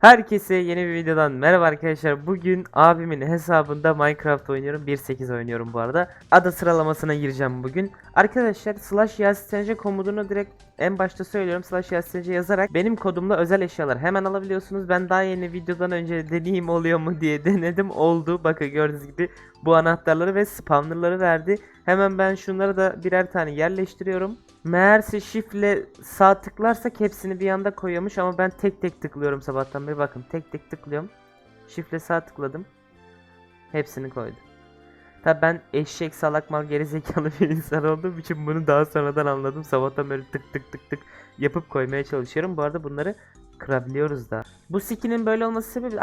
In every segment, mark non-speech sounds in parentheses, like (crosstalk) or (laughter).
Herkese yeni bir videodan merhaba arkadaşlar. Bugün abimin hesabında Minecraft oynuyorum. 1.8 oynuyorum bu arada. Ada sıralamasına gireceğim bugün. Arkadaşlar slash yasince komutunu direkt en başta söylüyorum. Slash yasince yazarak benim kodumla özel eşyalar hemen alabiliyorsunuz. Ben daha yeni videodan önce deneyim oluyor mu diye (laughs) denedim. Oldu. Bakın gördüğünüz gibi bu anahtarları ve spawnerları verdi. Hemen ben şunları da birer tane yerleştiriyorum. Meğerse şifle sağ tıklarsak hepsini bir anda koyuyormuş ama ben tek tek tıklıyorum sabahtan beri bakın tek tek tıklıyorum. Şifle sağ tıkladım. Hepsini koydum. Tabi ben eşek salak mal gerizekalı bir insan olduğum için bunu daha sonradan anladım. Sabahtan beri tık tık tık tık yapıp koymaya çalışıyorum. Bu arada bunları kırabiliyoruz da. Bu skinin böyle olması sebebi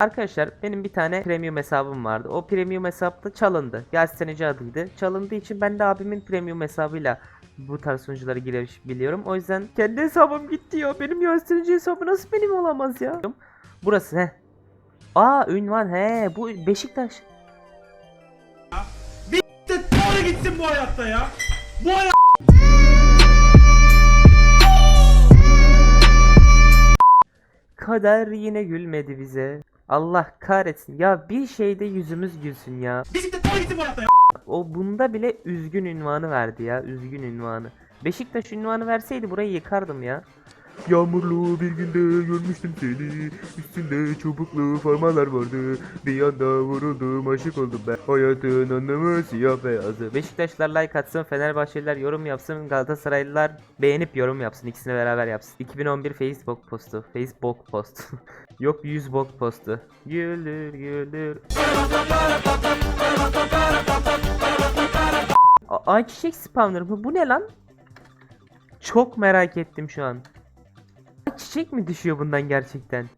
Arkadaşlar benim bir tane premium hesabım vardı. O premium hesapta çalındı. Gazetenici adıydı. Çalındığı için ben de abimin premium hesabıyla bu tarz sunuculara girebiliyorum. O yüzden kendi hesabım gitti ya. Benim gazetenici hesabı nasıl benim olamaz ya? Burası he. Aa ünvan he. Bu Beşiktaş. de doğru gitsin bu hayatta ya. Bu hayat Kader yine gülmedi bize. Allah kahretsin. Ya bir şeyde yüzümüz gülsün ya. bisiklet bu hayatta ya. O bunda bile üzgün ünvanı verdi ya. Üzgün ünvanı. Beşiktaş ünvanı verseydi burayı yıkardım ya. Yağmurlu bir günde görmüştüm seni Üstünde çubuklu formalar vardı Bir anda vuruldum aşık oldum ben Hayatın anlamı siyah beyazı Beşiktaşlar like atsın, Fenerbahçeliler yorum yapsın, Galatasaraylılar beğenip yorum yapsın. İkisini beraber yapsın. 2011 Facebook postu. Facebook post. (laughs) Yok 100 bok postu. Güldür. A- Ayçiçek spawner mı? Bu ne lan? Çok merak ettim şu an. Çiçek mi düşüyor bundan gerçekten?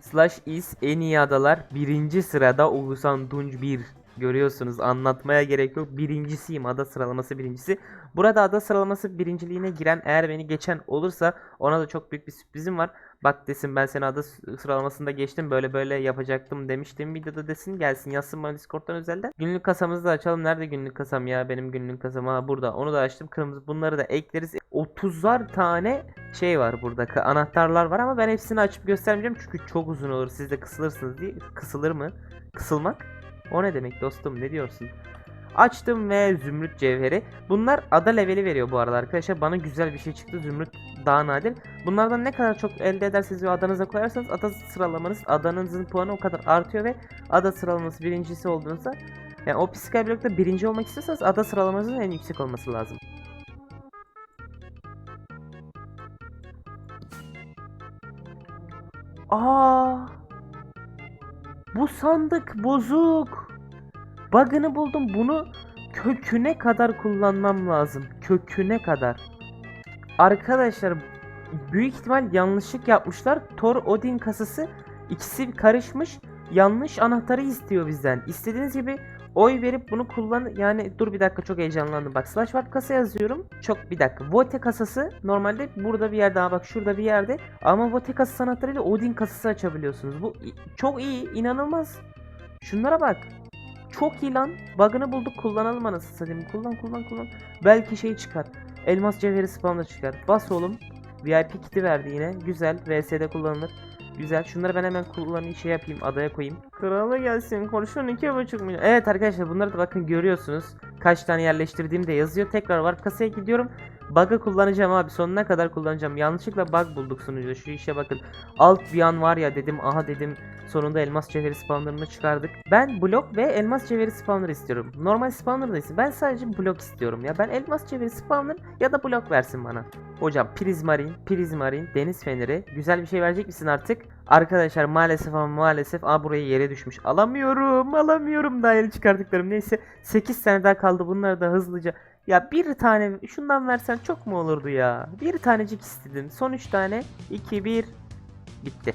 Slash is en iyi adalar. Birinci sırada Oğuzhan Tunç 1. Görüyorsunuz anlatmaya gerek yok. Birincisiyim ada sıralaması birincisi. Burada ada sıralaması birinciliğine giren eğer beni geçen olursa ona da çok büyük bir sürprizim var. Bak desin ben seni ada sıralamasında geçtim böyle böyle yapacaktım demiştim videoda desin gelsin yazsın bana discord'dan özelden. Günlük kasamızı da açalım. Nerede günlük kasam ya benim günlük kasam ha burada onu da açtım kırmızı bunları da ekleriz. 30'lar tane şey var burada anahtarlar var ama ben hepsini açıp göstermeyeceğim çünkü çok uzun olur siz de kısılırsınız diye. Kısılır mı? Kısılmak? O ne demek dostum ne diyorsun? Açtım ve zümrüt cevheri. Bunlar ada leveli veriyor bu arada arkadaşlar. Bana güzel bir şey çıktı. Zümrüt daha nadir. Bunlardan ne kadar çok elde ederseniz ve adanıza koyarsanız ada sıralamanız adanızın puanı o kadar artıyor ve ada sıralaması birincisi olduğunuzda yani o psikal blokta birinci olmak istiyorsanız ada sıralamanızın en yüksek olması lazım. Aa! Bu sandık bozuk. Bug'ını buldum. Bunu köküne kadar kullanmam lazım. Köküne kadar. Arkadaşlar büyük ihtimal yanlışlık yapmışlar. Thor Odin kasası ikisi karışmış. Yanlış anahtarı istiyor bizden. İstediğiniz gibi oy verip bunu kullan yani dur bir dakika çok heyecanlandım. Bak slash warp kasa yazıyorum. Çok bir dakika. Vote kasası normalde burada bir yerde ha bak şurada bir yerde ama Vote kasası anahtarıyla Odin kasası açabiliyorsunuz. Bu çok iyi, inanılmaz. Şunlara bak. Çok iyi lan. Bug'ını bulduk kullanalım anasını satayım. Kullan kullan kullan. Belki şey çıkar. Elmas cevheri spawner çıkar. Bas oğlum. VIP kiti verdi yine. Güzel. VS'de kullanılır. Güzel. Şunları ben hemen kullanayım şey yapayım. Adaya koyayım. Krala gelsin. Kurşun iki buçuk milyon. Evet arkadaşlar bunları da bakın görüyorsunuz. Kaç tane yerleştirdiğim de yazıyor. Tekrar var kasaya gidiyorum. Bug'ı kullanacağım abi. Sonuna kadar kullanacağım. Yanlışlıkla bug bulduk sunucuda. Şu işe bakın. Alt bir an var ya dedim. Aha dedim. Sonunda elmas cevheri spawnerını çıkardık. Ben blok ve elmas cevheri spawner istiyorum. Normal spawner da. Ben sadece blok istiyorum ya. Ben elmas cevheri spawner ya da blok versin bana. Hocam prizmarin, prizmarin, deniz feneri. Güzel bir şey verecek misin artık? Arkadaşlar maalesef ama maalesef aa buraya yere düşmüş. Alamıyorum, alamıyorum daha yeni çıkardıklarım. Neyse 8 tane daha kaldı. Bunları da hızlıca ya bir tane şundan versen çok mu olurdu ya? Bir tanecik istedim. Son 3 tane. 2 1 bitti.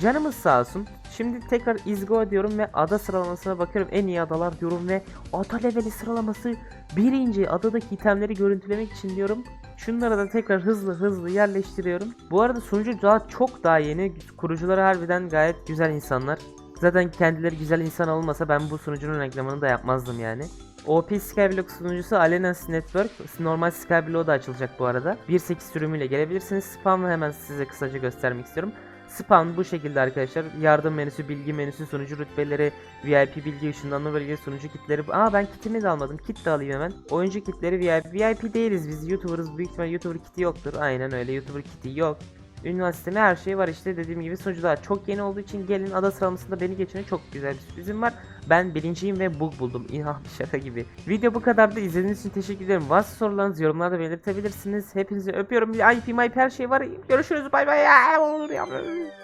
Canımız sağ olsun. Şimdi tekrar izgo diyorum ve ada sıralamasına bakıyorum. En iyi adalar diyorum ve ada leveli sıralaması birinci adadaki itemleri görüntülemek için diyorum. Şunları da tekrar hızlı hızlı yerleştiriyorum. Bu arada sunucu daha çok daha yeni. Kurucuları harbiden gayet güzel insanlar. Zaten kendileri güzel insan olmasa ben bu sunucunun reklamını da yapmazdım yani. OP Skyblock sunucusu Alenas Network. Normal Skyblock da açılacak bu arada. 1.8 sürümüyle gelebilirsiniz. Spam'ı hemen size kısaca göstermek istiyorum. Spam bu şekilde arkadaşlar. Yardım menüsü, bilgi menüsü, sunucu rütbeleri, VIP bilgi, ışınlanma bölgesi, sunucu kitleri. Aa ben kitimi de almadım. Kit de alayım hemen. Oyuncu kitleri VIP. VIP değiliz biz. YouTuber'ız. Büyük ihtimal YouTuber kiti yoktur. Aynen öyle. YouTuber kiti yok. Sistemi her şey var işte dediğim gibi sunucular çok yeni olduğu için gelin ada sıralamasında beni geçene çok güzel bir sürprizim var. Ben birinciyim ve bug buldum. (laughs) İnah şaka gibi. Video bu kadardı. İzlediğiniz için teşekkür ederim. Varsa sorularınız yorumlarda belirtebilirsiniz. Hepinizi öpüyorum. IP, MIP her şey var. Görüşürüz. Bay bay.